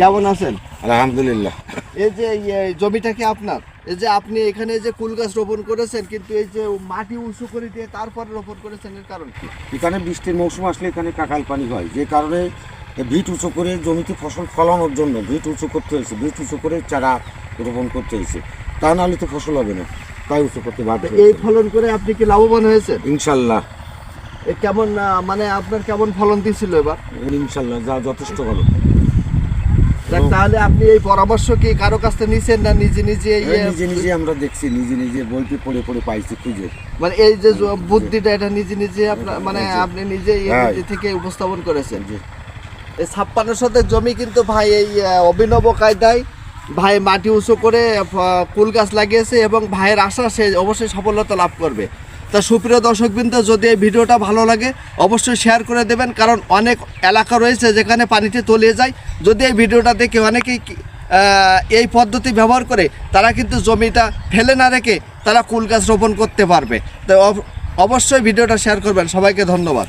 কেমন আছেন? আলহামদুলিল্লাহ। এই যে জমিটা কি আপনার? এই যে আপনি এখানে যে কুল গাছ রোপণ করেছেন কিন্তু এই যে মাটি উঁচু করে দিয়ে তারপরে রোপণ করেছেন এর কারণ কি? এখানে বৃষ্টির মৌসুম আসলে এখানে কাকাল পানি হয় যে কারণে ভিট উঁচু করে জমিতে ফসল ফলানোর জন্য ভিট উঁচু করতে হয়েছে ভিট উঁচু করে চারা রোপণ করতে হয়েছে। তা নাহলে তো ফসল হবে না তাই উঁচু করতে বাধ্য এই ফলন করে আপনি কি লাভবান হয়েছেন? ইনশাল্লাহ। এ কেমন মানে আপনার কেমন ফলন দিছিল এবার? ইনশাল্লাহ যা যথেষ্ট ভালো। তাহলে আপনি এই পরামর্শ কি কারও কাছ থেকে নিছেন না নিজে নিজে এই, এই নিজে নিজে আমরা দেখছি নিজে নিজে বইতে পড়ে পড়ে পাইছি খুঁজে। মানে এই যে বুদ্ধিটা এটা নিজে নিজে আপনার মানে আপনি নিজে হ্যাঁ। নিজে থেকে উপস্থাপন করেছেন। এই ছাপ্পান্ন শতক জমি কিন্তু ভাই এই অভিনব কায়দায় ভাই মাটি উঁচু করে কুল গাছ লাগিয়েছে এবং ভাইয়ের আশা সে অবশ্যই সফলতা লাভ করবে। তা সুপ্রিয় দর্শকবৃন্দ, যদি এই ভিডিওটা ভালো লাগে, অবশ্যই শেয়ার করে দেবেন, কারণ অনেক এলাকা রয়েছে যেখানে পানিটি তলিয়ে যায়। যদি এই ভিডিওটা দেখে অনেকেই এই পদ্ধতি ব্যবহার করে, তারা কিন্তু জমিটা ফেলে না রেখে তারা কুল গাছ রোপণ করতে পারবে। তো অব- অবশ্যই ভিডিওটা শেয়ার করবেন। সবাইকে ধন্যবাদ।